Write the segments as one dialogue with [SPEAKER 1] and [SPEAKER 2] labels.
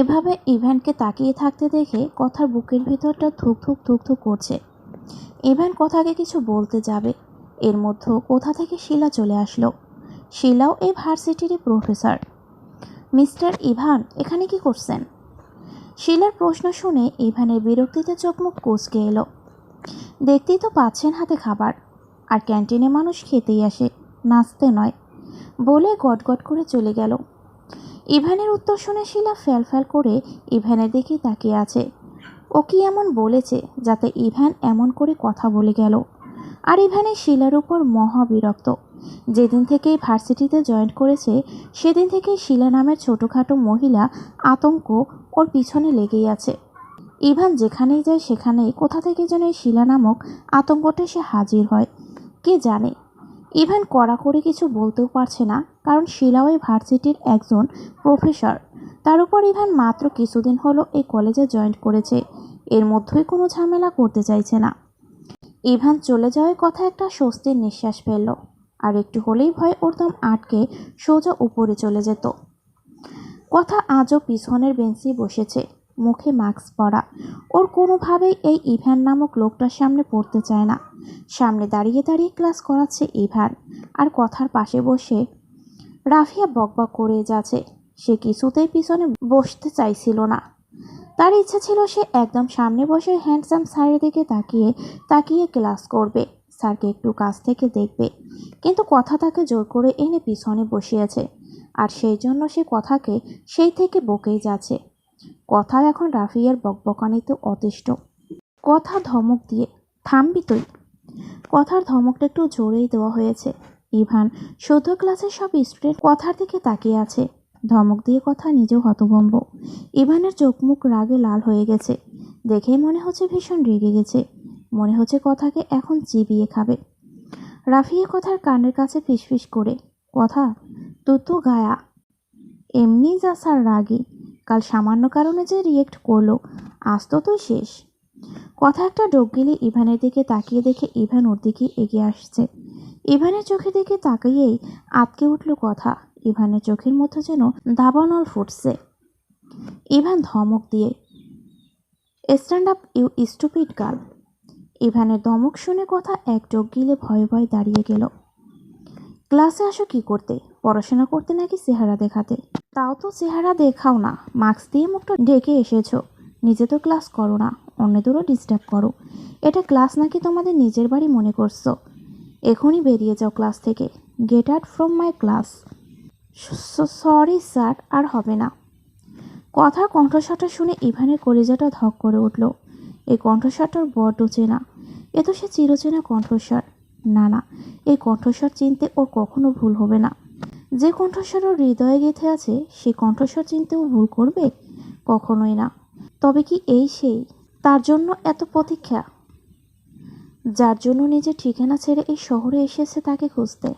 [SPEAKER 1] এভাবে ইভ্যানকে তাকিয়ে থাকতে দেখে কথার বুকের ভেতরটা ধুক ধুক ধুক ধুক করছে। ইভ্যান কথাকে কিছু বলতে যাবে, এর মধ্যে কোথা থেকে শিলা চলে আসলো? শিলাও এই ভার্সিটিরই প্রফেসর। মিস্টার ইভান, এখানে কি করছেন? শিলার প্রশ্ন শুনে ইভানের বিরক্তিতে চোখমুখ কুচকে এলো। দেখতেই তো পাচ্ছেন হাতে খাবার। আর ক্যান্টিনে মানুষ খেতেই আসে, নাচতে নয়। বলে গটগট করে চলে গেল। ইভানের উত্তর শুনে শিলা ফ্যাল ফ্যাল করে ইভানের দিকেই তাকিয়ে আছে। ও কি এমন বলেছে যাতে ইভান এমন করে কথা বলে গেল? আর ইভানের শিলার উপর মহাবিরক্ত। যেদিন থেকেই ভার্সিটিতে জয়েন করেছে, সেদিন থেকেই শিলা নামের ছোটোখাটো মহিলা আতঙ্ক ওর পিছনে লেগেই আছে। ইভান যেখানেই যায় সেখানেই কোথা থেকে যেন এই শিলা নামক আতঙ্কটা সে হাজির হয়। কে জানে? ইভান কড়াকড়ি কিছু বলতেও পারছে না, কারণ শিলাও এই ভার্সিটির একজন প্রফেসর। তার উপর ইভান মাত্র কিছুদিন হলো এই কলেজে জয়েন করেছে। এর মধ্যেই কোনো ঝামেলা করতে চাইছে না। ইভান চলে যাওয়ার কথা একটা স্বস্তির নিঃশ্বাস ফেলল, আর একটু হলেই ভয় ওর দম আটকে সোজা উপরে চলে যেত। কথা আজও পিছনের বেঞ্চে বসেছে। মুখে মাস্ক পরা। ওর কোনোভাবেই এই ইভান নামক লোকটার সামনে পড়তে চায় না। সামনে দাঁড়িয়ে দাঁড়িয়ে ক্লাস করাচ্ছে ইভান। আর কথার পাশে বসে রাফিয়া বকবক করে যাচ্ছে। সে কিছুতেই পিছনে বসতে চাইছিল না। তার ইচ্ছা ছিল সে একদম সামনে বসে হ্যান্ডসাম স্যারের দিকে তাকিয়ে তাকিয়ে ক্লাস করবে। স্যারকে একটু কাছ থেকে দেখবে। কিন্তু কথা তাকে জোর করে এনে পিছনে বসিয়েছে। আর সেই জন্য সে কথাকে সেই থেকে বকেই যাচ্ছে। কথা এখন রাফিয়ার বকবকানিতে অতিষ্ঠ। কথা ধমক দিয়ে, থামবি তুই? কথার ধমকটা একটু জোরেই দেওয়া হয়েছে। ইভান, সদ্য ক্লাসের সব স্টুডেন্ট কথার দিকে তাকিয়ে আছে। ধমক দিয়ে কথা নিজেও হতভম্ব। ইভানের চোখ মুখ রাগে লাল হয়ে গেছে। দেখেই মনে হচ্ছে ভীষণ রেগে গেছে। মনে হচ্ছে কথাকে এখন চিবিয়ে খাবে। রাফিয়া কথার কানের কাছে ফিসফিস করে, কথা, তুই তো গায়া। এমনি যা স্যার রাগি। কাল সামান্য কারণে যে রিয়েক্ট করল, আজ তো শেষ। কথা একটা ডোক গেলে ইভানের দিকে তাকিয়ে দেখে ইভান ওর দিকে এগিয়ে আসছে। ইভানের চোখের দিকে তাকিয়েই আটকে উঠল কথা। ইভানের চোখের মধ্যে যেন দাবানল ফুটছে। ইভান ধমক দিয়ে stand up you stupid girl ইভানের ধমক শুনে কথা এক চোখ গিলে ভয়ে ভয়ে দাঁড়িয়ে গেল। ক্লাসে আসো কি করতে? পড়াশোনা করতে নাকি চেহারা দেখাতে? তাও তো চেহারা দেখাও না। মাস্ক দিয়ে মুখটা ঢেকে এসেছ। নিজে তো ক্লাস করো না, অন্যদেরও ডিস্টার্ব করো। এটা ক্লাস নাকি তোমাদের নিজের বাড়ি মনে করছ? এখনই বেরিয়ে যাও ক্লাস থেকে। Get out from my class sorry sir, আর হবে না। কথার কণ্ঠস্বরটা শুনে ইভানের কলিজাটা ধক করে উঠল। এই কণ্ঠস্বরটার বড্ড চেনা। এ তো সে চিরচেনা কণ্ঠস্বর। না না, এই কণ্ঠস্বর চিনতে ওর কখনো ভুল হবে না। যে কণ্ঠস্বর হৃদয়ে গেঁথে আছে সেই কণ্ঠস্বর চিনতেও ভুল করবে? কখনোই না। তবে কি এই সেই? তার জন্য এত প্রতীক্ষা। যার জন্য নিজের ঠিকানা ছেড়ে এই শহরে এসেছে তাকে খুঁজতে।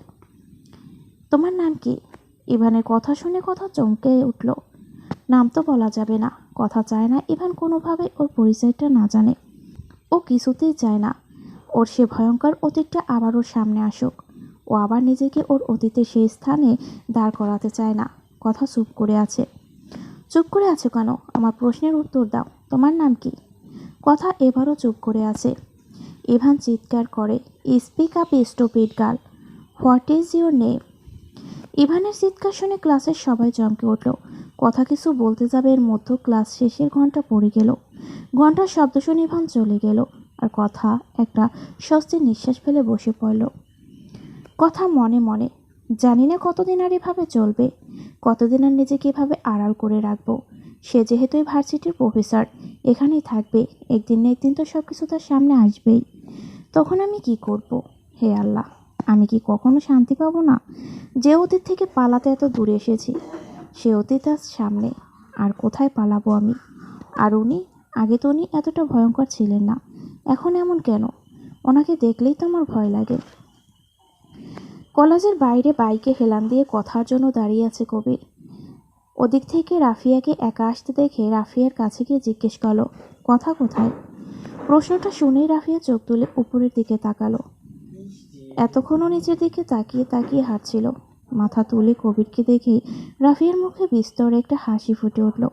[SPEAKER 1] তোমার নাম কি? ইভানের কথা শুনে কথা চমকে উঠল। নাম তো বলা যাবে না, কথা চায় না ইভান কোনোভাবে ওর পরিচয়টা না জানে। ও কিছুতেই চায় না। ওর সে ভয়ঙ্কর অতীতটা আবার ওর সামনে আসুক। ও আবার নিজেকে ওর অতীতের সেই স্থানে দাঁড় করাতে চায় না। কথা চুপ করে আছে। চুপ করে আছো কেন? আমার প্রশ্নের উত্তর দাও। তোমার নাম কি? কথা এবারও চুপ করে আছে। ইভান চিৎকার করে speak up stupid girl what is your name ইভানের চিৎকার শুনে ক্লাসের সবাই চমকে উঠল। কথা কিছু বলতে যাবে এর মধ্যে ক্লাস শেষের ঘণ্টা পড়ে গেল। ঘণ্টার শব্দ শুনে ইভান চলে গেল। আর কথা একটা স্বস্তির নিঃশ্বাস ফেলে বসে পড়ল। কথা মনে মনে, জানি না কতদিন আর এভাবে চলবে, কতদিন আর নিজেকে এভাবে আড়াল করে রাখব। সে যেহেতু ভার্সিটির প্রফেসর, এখানেই থাকবে, একদিন না একদিন তো সব কিছু তার সামনে আসবেই। তখন আমি কি করব? হে আল্লাহ, আমি কি কখনো শান্তি পাবো না? যে অতীত থেকে পালাতে এত দূরে এসেছি, সে অতীত আজ সামনে, আর কোথায় পালাবো আমি? আর উনি, আগে তো উনি এতটা ভয়ঙ্কর ছিলেন না, এখন এমন কেন? ওনাকে দেখলেই তো আমার ভয় লাগে। কলেজের বাইরে বাইকে হেলান দিয়ে কথার জন্য দাঁড়িয়ে আছে কবির। ওদিক থেকে রাফিয়াকে একা আসতে দেখে রাফিয়ার কাছে গিয়ে জিজ্ঞেস করল, কথা কোথায়? প্রশ্নটা শুনেই রাফিয়া চোখ তুলে উপরের দিকে তাকালো। এতক্ষণও নিচের দিকে তাকিয়ে তাকিয়ে হাঁটছিল। মাথা তুলে কবিরকে দেখেই রাফিয়ার মুখে বিস্তর একটা হাসি ফুটে উঠল।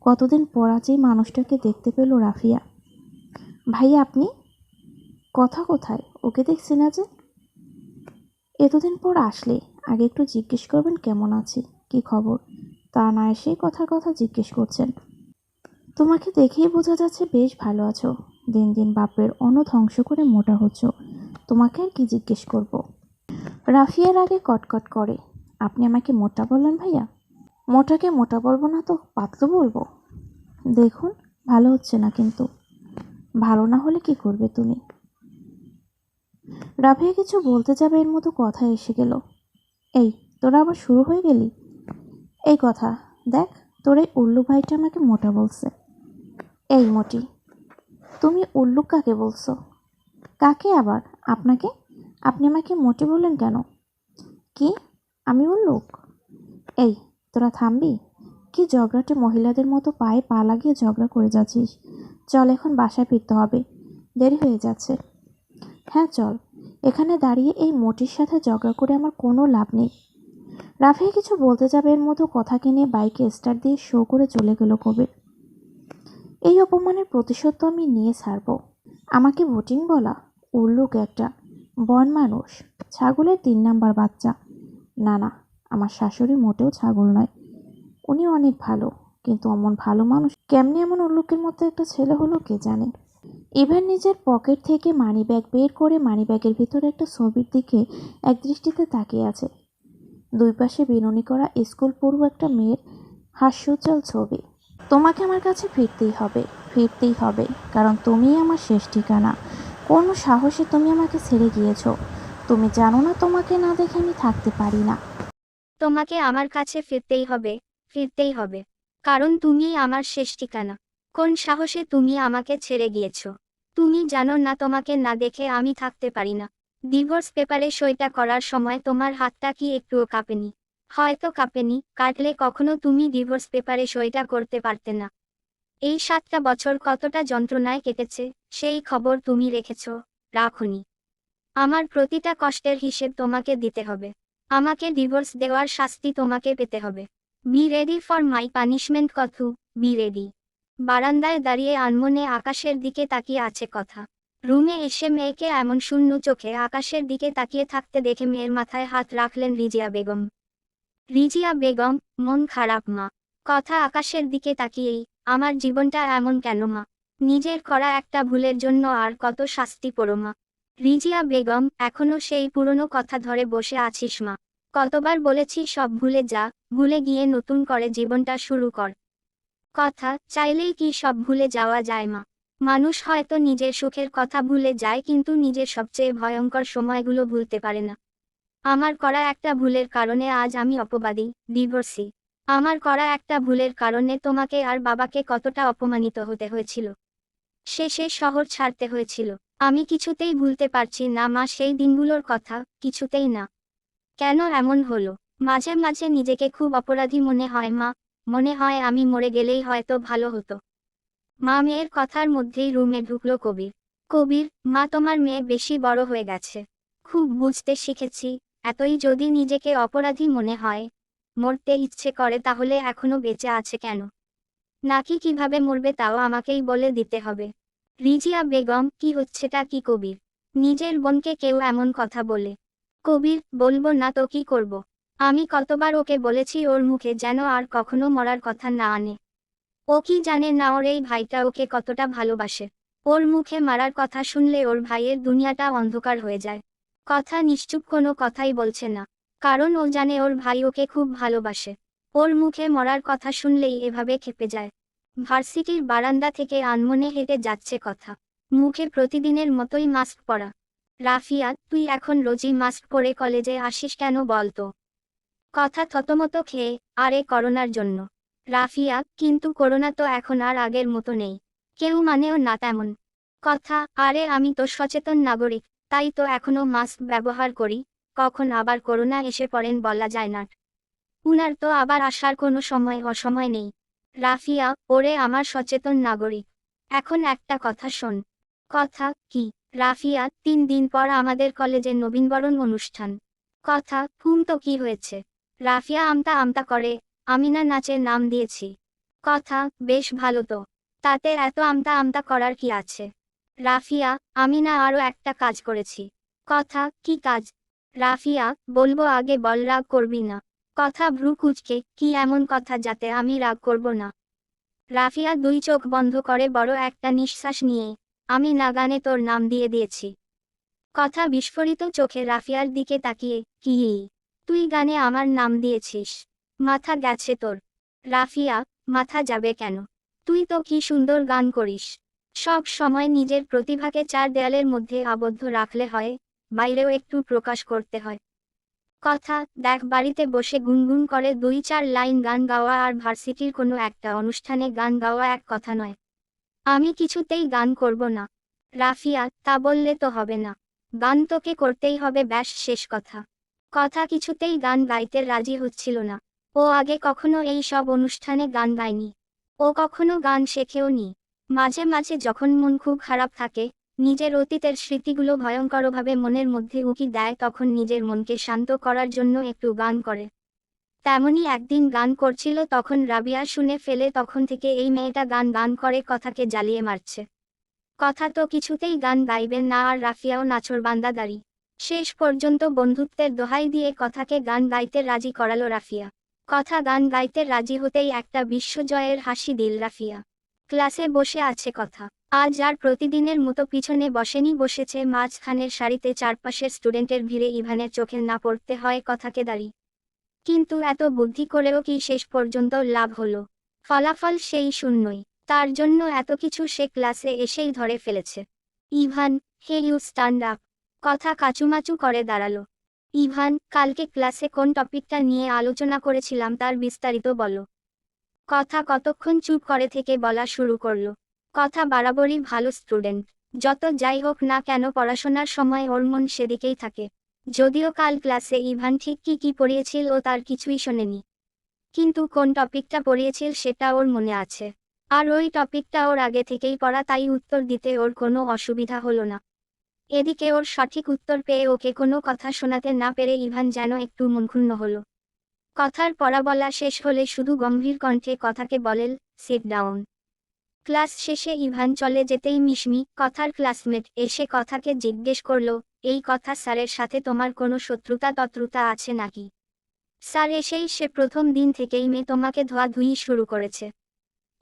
[SPEAKER 1] কতদিন পর আজ মানুষটাকে দেখতে পেল রাফিয়া? ভাইয়া আপনি? কথা কোথায়? ওকে দেখছি না যে এতদিন পর আসলে, আগে একটু জিজ্ঞেস করবেন কেমন আছি, কি খবর? তা না এসে কথার কথা জিজ্ঞেস করছেন। তোমাকে দেখেই বোঝা যাচ্ছে বেশ ভালো আছো। দিন দিন বাপের অন্ন ধ্বংস করে মোটা হচ্ছ। তোমাকে আর কি জিজ্ঞেস করব। রাফিয়ার আগে কটকট করে, আপনি আমাকে মোটা বললেন ভাইয়া? মোটাকে মোটা বলব না তো, পাতলু বলব? দেখুন, ভালো হচ্ছে না কিন্তু। ভালো না হলে কি করবে তুমি? রাফিয়া কিছু বলতে যাবে এর মতো কথা এসে গেল। এই, তোরা আবার শুরু হয়ে গেলি? এই কথা, দেখ, তোর এই উল্লু ভাইটা আমাকে মোটা বলছে। এই মোটি, তুমি উল্লু কাকে বলছো? কাকে আবার? আপনাকে? আপনি আমাকে মোটি বললেন কেন? কি? আমি উল্লুক? এই, তোরা থামবি? কি ঝগড়াটে মহিলাদের মতো পায়ে পা লাগিয়ে ঝগড়া করে যাচ্ছিস? চল, এখন বাসায় ফিরতে হবে। দেরি হয়ে যাচ্ছে। হ্যাঁ চল। এখানে দাঁড়িয়ে এই মোটির সাথে ঝগড়া করে আমার কোনো লাভ নেই। রাফিয়া কিছু বলতে যাবে এর মতো কথাকে নিয়ে বাইকে স্টার্ট দিয়ে শো করে চলে গেল কবির। এই অপমানের প্রতিশোধ তো আমি নিয়ে ছাড়বো। আমাকে ভোটিং বলা, উল্লুক একটা, বন মানুষ, ছাগলের তিন নাম্বার বাচ্চা। না না, আমার শাশুড়ি মোটেও ছাগল নয়। উনি অনেক ভালো, কিন্তু অমন ভালো মানুষ, কেমনি এমন উল্লুকের মতো একটা ছেলে হলো কে জানে? ইভান নিজের পকেট থেকে মানিব্যাগ বের করে মানিব্যাগের ভিতরে একটা ছবির দিকে এক দৃষ্টিতে তাকিয়ে আছে। দুই পাশে বিনুনি করা স্কুল পড়ু একটা মেয়ের হাস্যোজ্জ্বল ছবি। তোমাকে আমার কাছে ফিরতেই হবে ফিরতেই হবে, কারণ তুমিই আমার শেষ ঠিকানা। কোনো সাহসে তুমি আমাকে ছেড়ে গিয়েছো? তুমি জানো না তোমাকে না দেখে আমি থাকতে পারি না।
[SPEAKER 2] তোমাকে আমার কাছে ফিরতেই হবে ফিরতেই হবে, কারণ তুমিই আমার শেষ ঠিকানা। কোন সাহসে তুমি আমাকে ছেড়ে গিয়েছ? তুমি জানো না তোমাকে না দেখে আমি থাকতে পারি না। ডিভোর্স পেপারে সইটা করার সময় তোমার হাতটা কি একটুও কাঁপেনি? হয়তো কাঁপেনি কাটলে কখনো তুমি ডিভোর্স পেপারে সইটা করতে পারতে না। এই সাতটা বছর কতটা যন্ত্রণায় কেটেছে, সেই খবর তুমি রেখেছ, রাখুনি। আমার প্রতিটা কষ্টের হিসেব তোমাকে দিতে হবে। আমাকে ডিভোর্স দেওয়ার শাস্তি তোমাকে পেতে হবে। Be ready for my punishment কথু be ready বারান্দায় দাঁড়িয়ে আনমনে আকাশের দিকে তাকিয়ে আছে কথা। রুমে এসে মেয়েকে এমন শূন্য চোখে আকাশের দিকে তাকিয়ে থাকতে দেখে মেয়ের মাথায় হাত রাখলেন রিজিয়া বেগম। রিজিয়া বেগম, মন খারাপ মা। কথা আকাশের দিকে তাকিয়েই, আমার জীবনটা এমন কেন মা? নিজের করা একটা ভুলের জন্য আর কত শাস্তি পড়ো মা? রিজিয়া বেগম, এখনও সেই পুরনো কথা ধরে বসে আছিস মা। কতবার বলেছি সব ভুলে যা, ভুলে গিয়ে নতুন করে জীবনটা শুরু কর। কথা, চাইলেই কি সব ভুলে যাওয়া যায় মা? মানুষ হয়তো নিজের সুখের কথা ভুলে যায় কিন্তু নিজের সবচেয়ে ভয়ঙ্কর সময়গুলো ভুলতে পারে না। আমার করা একটা ভুলের কারণে আজ আমি অপবাদী ডিভোর্সি আমার করা একটা ভুলের কারণে তোমাকে আর বাবাকে কতটা অপমানিত হতে হয়েছিল। শেষে শহর ছাড়তে হয়েছিল। আমি কিছুতেই ভুলতে পারছি না মা, সেই দিনগুলোর কথা কিছুতেই না। কেন এমন হলো? মাঝে মাঝে নিজেকে খুব অপরাধী মনে হয় মা। মনে হয় আমি মরে গেলেই হয়তো ভালো হতো। মা মেয়ের কথার মধ্যেই রুমে ঢুকলো কবির। কবির, মা তোমার মেয়ে বেশি বড় হয়ে গেছে। খুব বুঝতে শিখেছি, এতই যদি নিজেকে অপরাধী মনে হয়, মরতে ইচ্ছে করে তাহলে এখনও বেঁচে আছে কেন? নাকি কীভাবে মরবে তাও আমাকেই বলে দিতে হবে। রিজিয়া বেগম, কি হচ্ছেটা কি কবির? নিজের বোনকে কেউ এমন কথা বলে। কবির, বলব না তো কি করব? আমি কতবার ওকে বলেছি ওর মুখে যেন আর কখনো মরার কথা না আনে। ও কি জানে না ওর এই ভাইটা ওকে কতটা ভালোবাসে। ওর মুখে মারার কথা শুনলে ওর ভাইয়ের দুনিয়াটা অন্ধকার হয়ে যায়। কথা নিশ্চুপ কোনো কথাই বলছে না। কারণ ও জানে ওর ভাই ওকে খুব ভালোবাসে। ওর মুখে মরার কথা শুনলেই এভাবে খেপে যায়। ভার্সিটির বারান্দা থেকে আনমনে হেঁটে যাচ্ছে কথা। মুখে প্রতিদিনের মতোই মাস্ক পরা। রাফিয়া, তুই এখন রোজই মাস্ক পরে কলেজে আসিস কেন বলতো কথা থতমত খেয়ে, আরে করোনার জন্য। রাফিয়া, কিন্তু করোনা তো এখন আর আগের মতো নেই। কেউ মানেও না তেমন। কথা, আরে আমি তো সচেতন নাগরিক, তাই তো এখনও মাস্ক ব্যবহার করি, কখন আবার করোনা এসে পড়েন বলা যায় না। উনার তো আবার আসার কোনো সময় অসময় নেই। রাফিয়া, ওরে আমার সচেতন নাগরিক, এখন একটা কথা শোন। কথা, কি? রাফিয়া, তিন দিন পর আমাদের কলেজে নবীনবরণ অনুষ্ঠান। কথা হুম তো কি হয়েছে? রাফিয়া আমতা আমতা করে আমি না নাচের নাম দিয়েছি। কথা, বেশ ভালো তো। তাতে এত আমতা আমতা করার কি আছে? রাফিয়া আমি না আরও একটা কাজ করেছি। কথা, কি কাজ? রাফিয়া, বলব আগে বল, রাগ করবি না। কথা ভ্রু কুচকে, কি এমন কথা যাতে আমি রাগ করব না? রাফিয়া দুই চোখ বন্ধ করে বড় একটা নিঃশ্বাস নিয়ে, আমি নাগানে তোর নাম দিয়ে দিয়েছি। কথা বিস্ফোরিত চোখে রাফিয়ার দিকে তাকিয়ে, কি? তুই গানে আমার নাম দিয়েছিস। মাথা গেছে তোর। রাফিয়া, মাথা যাবে কেন? তুই তো কি সুন্দর গান করিস। সব সময় নিজের প্রতিভাকে চার দেয়ালের মধ্যে আবদ্ধ রাখলে হয়, বাইরেও একটু প্রকাশ করতে হয়। কথা, দেখ, বাড়িতে বসে গুনগুন করে দুই চার লাইন গান গাওয়া আর ভার্সিটির কোনো একটা অনুষ্ঠানে গান গাওয়া এক কথা নয়। আমি কিছুতেই গান করব না। রাফিয়া, তা বললে তো হবে না। গান তোকে করতেই হবে, ব্যাস, শেষ কথা। কথা কিছুতেই গান গাইতে রাজি হচ্ছিল না। ও আগে কখনো এই সব অনুষ্ঠানে গান গায়নি। ও কখনো গান শেখেও নি মাঝে মাঝে যখন মন খুব খারাপ থাকে, নিজের অতীতের স্মৃতিগুলো ভয়ঙ্করভাবে মনের মধ্যে উকি দেয় তখন নিজের মনকে শান্ত করার জন্য একটু গান করে। তেমনি একদিন গান করছিল তখন রাবিয়া শুনে ফেলে তখন থেকে এই মেয়েটা গান গান করে কথাকে জ্বালিয়ে মারছে। কথা তো কিছুতেই গান গাইবেন না আর রাফিয়াও নাচর বান্দাদারি শেষ পর্যন্ত বন্ধুত্বের দোহাই দিয়ে কথাকে গান গাইতে রাজি করালো রাফিয়া। কথা গান গাইতে রাজি হতেই একটা বিশ্বজয়ের হাসি দিল রাফিয়া। ক্লাসে বসে আছে কথা। আজ আর প্রতিদিনের মতো পিছনে বসেনি বসেছে মাঝখানের সারিতে চারপাশের স্টুডেন্টের ভিড়ে ইভানের চোখে না পড়তে হয় কথাকে দাঁড়ি। কিন্তু এত বুদ্ধি করেও কি শেষ পর্যন্ত লাভ হলো? ফলাফল সেই শূন্যই। তার জন্য এত কিছু সে ক্লাসে এসেই ধরে ফেলেছে। Ivan, hey you stand up. কথা কাচুমাচু করে দাঁড়াল। ইভান, কালকে ক্লাসে কোন টপিকটা নিয়ে আলোচনা করেছিলাম তার বিস্তারিত বলো। কথা কতক্ষণ চুপ করে থেকে বলা শুরু করল। কথা বারাবরই ভালো স্টুডেন্ট যত যাই হোক না কেন পড়াশোনার সময় ওর মন সেদিকেই থাকে। যদিও কাল ক্লাসে ইভান ঠিক কি কি পড়িয়েছিল ও তার কিছুই শোনেনি। কিন্তু কোন টপিকটা পড়িয়েছিল সেটা ওর মনে আছে। আর ওই টপিকটা ওর আগে থেকেই পড়া তাই উত্তর দিতে ওর কোনো অসুবিধা হলো না। এদিকে ওর সঠিক উত্তর পেয়ে ওকে কোনো কথা শোনাতে না পেরে ইভান যেন একটু মনক্ষুণ্ণ হলো। কথার পড়া বলা শেষ হলে শুধু গম্ভীর কণ্ঠে কথাকে বলেল সিট ডাউন ক্লাস শেষে ইভান চলে যেতেই মিশমি, কথার ক্লাসমেট, এসে কথাকে জিজ্ঞেস করল, এই কথা স্যারের সাথে তোমার কোনো শত্রুতা তত্রুতা আছে নাকি? স্যার এসেই সে প্রথম দিন থেকেই মেয়ে তোমাকে ধোয়া ধুই শুরু করেছে।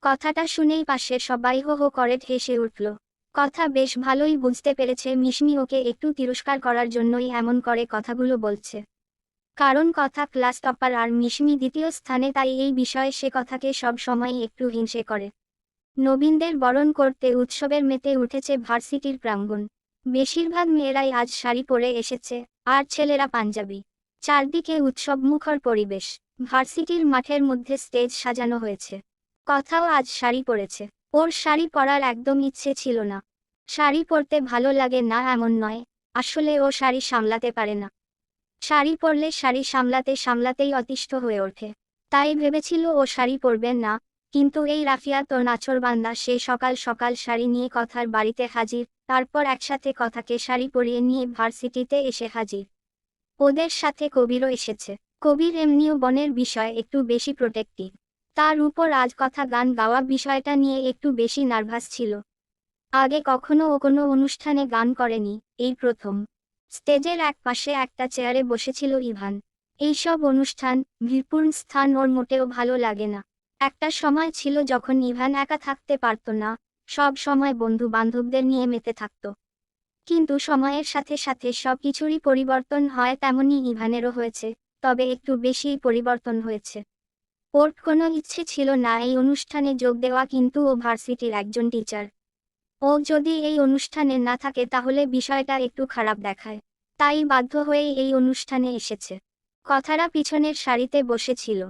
[SPEAKER 2] কথাটা শুনেই পাশে সবাই হো হো করে হেসে উঠল। কথা বেশ ভালোই বুঝতে পেরেছে মিশমি ওকে একটু তিরস্কার করার জন্যই এমন করে কথাগুলো বলছে। কারণ কথা ক্লাস টপার আর মিশমি দ্বিতীয় স্থানে তাই এই বিষয়ে সে কথাকে সব সময় একটু হিংসে করে। নবীনদের বরণ করতে উৎসবের মেতে উঠেছে ভার্সিটির প্রাঙ্গণ। বেশিরভাগ মেয়েরাই আজ শাড়ি পরে এসেছে, আর ছেলেরা পাঞ্জাবি। চারদিকে উৎসবমুখর পরিবেশ। ভার্সিটির মাঠের মধ্যে স্টেজ সাজানো হয়েছে। কথাও আজ শাড়ি পরেছে। ওর শাড়ি পরার একদম ইচ্ছে ছিল না। শাড়ি পরতে ভালো লাগে না এমন নয়, আসলে ও শাড়ি সামলাতে পারে না। শাড়ি পরলে শাড়ি সামলাতে সামলাতেই অতিষ্ঠ হয়ে ওঠে। তাই ভেবেছিল ও শাড়ি পরবে না, কিন্তু এই রাফিয়া তো নাচরবান্দা সে সকাল সকাল শাড়ি নিয়ে কথার বাড়িতে হাজির, তারপর একসাথে কথাকে শাড়ি পরিয়ে নিয়ে ভার্সিটিতে এসে হাজির। ওদের সাথে কবিরও এসেছে। কবির এমনিও বনের বিষয় একটু বেশি প্রোটেক্টিভ তার উপর আজ কথা গান গাওয়া বিষয়টা নিয়ে একটু বেশি নার্ভাস ছিল। আগে কখনো ও কোনো অনুষ্ঠানে গান করেনি, এই প্রথম। স্টেজের এক পাশে একটা চেয়ারে বসেছিল ইভান। এইসব অনুষ্ঠান, ভিড়পূর্ণ স্থান ওর মোটেও ভালো লাগে না। একটা সময় ছিল যখন ইভান একা থাকতে পারত না, সব সময় বন্ধু বান্ধবদের নিয়ে মেতে থাকত। কিন্তু সময়ের সাথে সাথে সব কিছুরই পরিবর্তন হয় তেমনই ইভানেরও হয়েছে, তবে একটু বেশিই পরিবর্তন হয়েছে। ওর কোনো ইচ্ছে ছিল না এই অনুষ্ঠানে যোগ দেওয়া, কিন্তু ও ভার্সিটির একজন টিচার। ও যদি এই অনুষ্ঠানে না থাকে, তাহলে বিষয়টা একটু খারাপ দেখায়। তাই বাধ্য হয়েই এই অনুষ্ঠানে এসেছে। কথারা পিছনের সারিতে বসেছিল।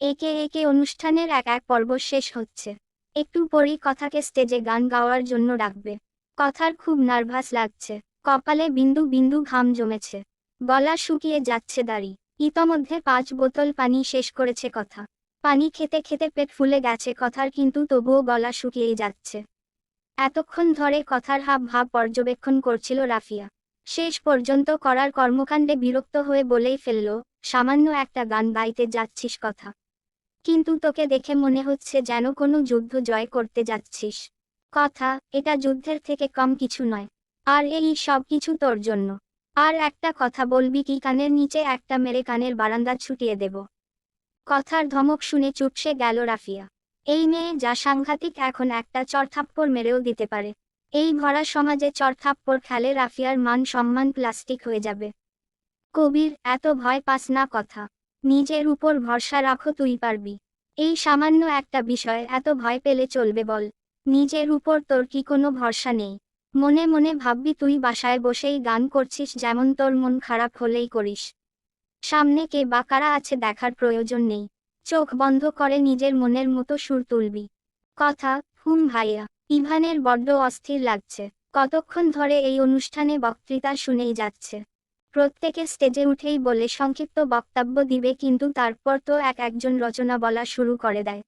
[SPEAKER 2] একে একে অনুষ্ঠানের এক এক পর্ব শেষ হচ্ছে। একটু পরই কথাকে স্টেজে গান গাওয়ার জন্য ডাকবে। কথার খুব নার্ভাস লাগছে। কপালে বিন্দু বিন্দু ঘাম জমেছে। গলা শুকিয়ে যাচ্ছে দাড়ি। ইতোমধ্যে পাঁচ বোতল পানি শেষ করেছে কথা। পানি খেতে খেতে পেট ফুলে গেছে, কথার কিন্তু তবুও গলা শুকিয়েই যাচ্ছে। এতক্ষণ ধরে কথার হাব ভাব পর্যবেক্ষণ করছিল রাফিয়া। শেষ পর্যন্ত করার কর্মকাণ্ডে বিরক্ত হয়ে বলেই ফেলল, সামান্য একটা গান গাইতে যাচ্ছিস কথা। কিন্তু তোকে দেখে মনে হচ্ছে যেন কোনো যুদ্ধ জয় করতে যাচ্ছিস। কথা, এটা যুদ্ধের থেকে কম কিছু নয়। আর এই সব কিছু তোর জন্য। আর একটা কথা বলবি কি কানের নিচে একটা মেরে কানের বারান্দা ছুটিয়ে দেব। কথার ধমক শুনে চুপসে গেল রাফিয়া। এই মেয়ে যা সাংঘাতিক এখন একটা চরথাপ্পড় মেরেও দিতে পারে। এই ভরা সমাজে চরথাপ্পড় খেলে রাফিয়ার মান সম্মান প্লাস্টিক হয়ে যাবে। কবির, এত ভয় পাস না কথা। নিজের উপর ভরসা রাখো তুই পারবি। এই সামান্য একটা বিষয় এত ভয় পেলে চলবে বল। নিজের উপর তোর কি কোনো ভরসা নেই। মনে মনে ভাববি তুই বাসায় বসেই গান করছিস যেমন তোর মন খারাপ হলেই করিস। সামনে কে বা কারা আছে দেখার প্রয়োজন নেই। চোখ বন্ধ করে নিজের মনের মতো সুর তুলবি। কথা, হুম ভাইয়া, ইভানের বড্ড অস্থির লাগছে। কতক্ষণ ধরে এই অনুষ্ঠানে বক্তৃতা শুনেই যাচ্ছে। প্রত্যেকে স্টেজে উঠেই বলে সংক্ষিপ্ত বক্তব্য দিবে কিন্তু তারপর তো এক একজন রচনা বলা শুরু করে দেয়।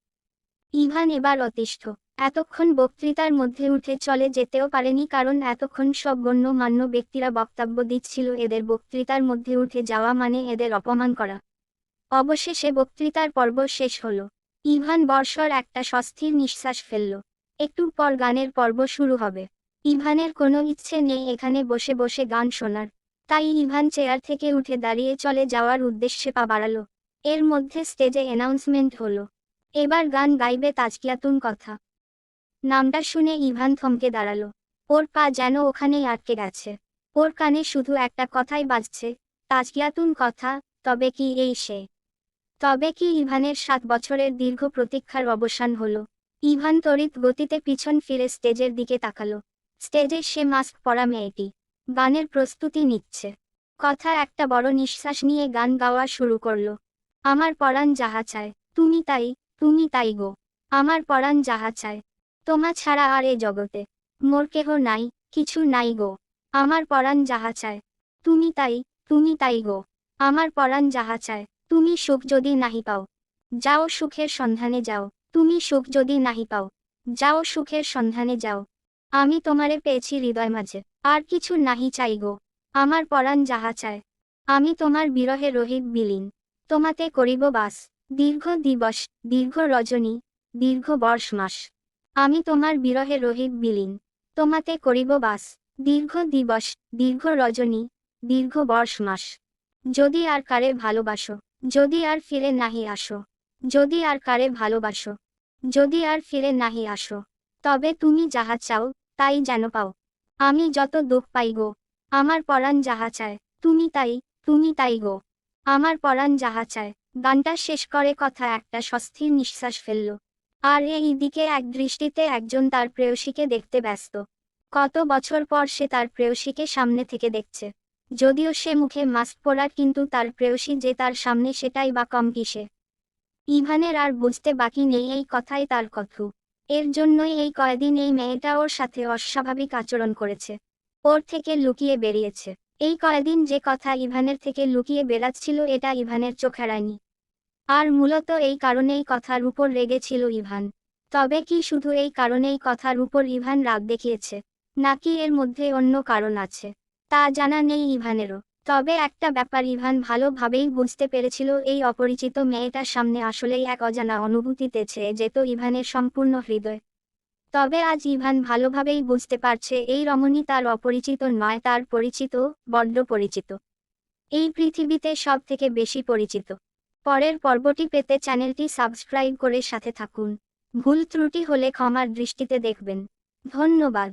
[SPEAKER 2] ইভান এবার অতিষ্ঠ। এতক্ষণ বক্তৃতার মধ্যে উঠে চলে যেতেও পারেনি কারণ এতক্ষণ সব গণ্যমান্য ব্যক্তিরা বক্তব্য দিচ্ছিল এদের বক্তৃতার মধ্যে উঠে যাওয়া মানে এদের অপমান করা। অবশেষে বক্তৃতার পর্ব শেষ হলো। ইভান বর্ষর একটা সস্থির নিঃশ্বাস ফেলল। একটু পর গানের পর্ব শুরু হবে। ইভানের কোনো ইচ্ছে নেই এখানে বসে বসে গান শোনার। তাই ইভান চেয়ার থেকে উঠে দাঁড়িয়ে চলে যাওয়ার উদ্দেশ্যে পা বাড়ালো। এর মধ্যে স্টেজে অ্যানাউন্সমেন্ট হলো। এবার গান গাইবে তাজকিয়াতুন কথা। নামটা শুনে ইভান থমকে দাঁড়াল। ওর পা যেন ওখানেই আটকে গেছে। ওর কানে শুধু একটা কথাই বাজছে, তাজকিয়াতুন কথা, তবে কি এই সে? তবে কি ইভানের সাত বছরের দীর্ঘ প্রতীক্ষার অবসান হলো? ইভান তড়িৎ গতিতে পিছন ফিরে স্টেজের দিকে তাকালো। স্টেজে সে মাস্ক পরা মেয়েটি। গানের প্রস্তুতি নিচ্ছে। কথা একটা বড় নিঃশ্বাস নিয়ে গান গাওয়া শুরু করল। আমার পরাণ যাহা চায়, তুমি তাই তুমি তাই গো। আমার পরাণ যাহা চায়। তোমা ছাড়া আর এ জগতে। মোর কেহ নাই, কিছু নাই গো। আমার পরাণ যাহা চায়। তুমি তাই তুমি তাই গো। আমার পরাণ যাহা চায়, তুমি সুখ যদি নাহি পাও। যাও সুখের সন্ধানে যাও, তুমি সুখ যদি নাহি পাও। যাও সুখের সন্ধানে যাও। আমি তোমারে পেয়েছি হৃদয় মাঝে, আর কিছু নাহি চাই গো। আমার পরাণ যাহা চায়। আমি তোমার বিরহে রহিত বিলীন। তোমাতে করিব বাস। দীর্ঘ দিবস, দীর্ঘ রজনী, দীর্ঘ বর্ষ মাস আমি তোমার বিরহে রহিত বিলীন। তোমাতে করিব বাস। দীর্ঘ দিবস, দীর্ঘ রজনী, দীর্ঘ বর্ষ মাস যদি আর কারে ভালোবাসো, যদি আর ফিরে নাহি আসো, যদি আর কারে ভালোবাসো, যদি আর ফিরে নাহি আসো, তবে তুমি যাহা চাও, তাই যেন পাও। আমি যত দুঃখ পাই গো, আমার পরাণ যাহা চায়, তুমি তাই তুমি তাই গো। আমার পরাণ যাহা চায় গানটা শেষ করে কথা একটা সস্থির নিঃশ্বাস ফেলল। আর এই দিকে এক দৃষ্টিতে একজন তার প্রেয়সীকে দেখতে ব্যস্ত। কত বছর পর সে তার প্রেয়সীকে সামনে থেকে দেখছে। যদিও সে মুখে মাস্ক পরার কিন্তু তার প্রেয়সী যে তার সামনে সেটাই বা কম কিসে ইভানের আর বুঝতে বাকি নেই এই কথাই তার কথু। এর জন্যই এই কয়দিন এই মেয়েটা ওর সাথে অস্বাভাবিক আচরণ করেছে। ওর থেকে লুকিয়ে বেরিয়েছে। এই কয়দিন যে কথা ইভানের থেকে লুকিয়ে বেরাচ্ছিল এটা ইভানের চোখ এড়ায়নি আর মূলত এই কারণেই কথার উপর রেগেছিল ইভান। তবে কি শুধু এই কারণেই কথার উপর ইভান রাগ দেখিয়েছে, নাকি এর মধ্যে অন্য কারণ আছে, তা জানা নেই ইভানেরও। তবে একটা ব্যাপার ইভান ভালোভাবেই বুঝতে পেরেছিল, এই অপরিচিত মেয়েটার সামনে আসলেই এক অজানা অনুভূতিতে ছেয়ে যেত ইভানের সম্পূর্ণ হৃদয়। তবে আজ ইভান ভালোভাবেই বুঝতে পারছে, এই রমণী তার অপরিচিত নয়, তার পরিচিত, বড্ড পরিচিত। এই পৃথিবীতে সব থেকে বেশি পরিচিত। পরের পর্বটি পেতে চ্যানেলটি সাবস্ক্রাইব করে সাথে থাকুন। ভুল ত্রুটি হলে ক্ষমার দৃষ্টিতে দেখবেন। ধন্যবাদ।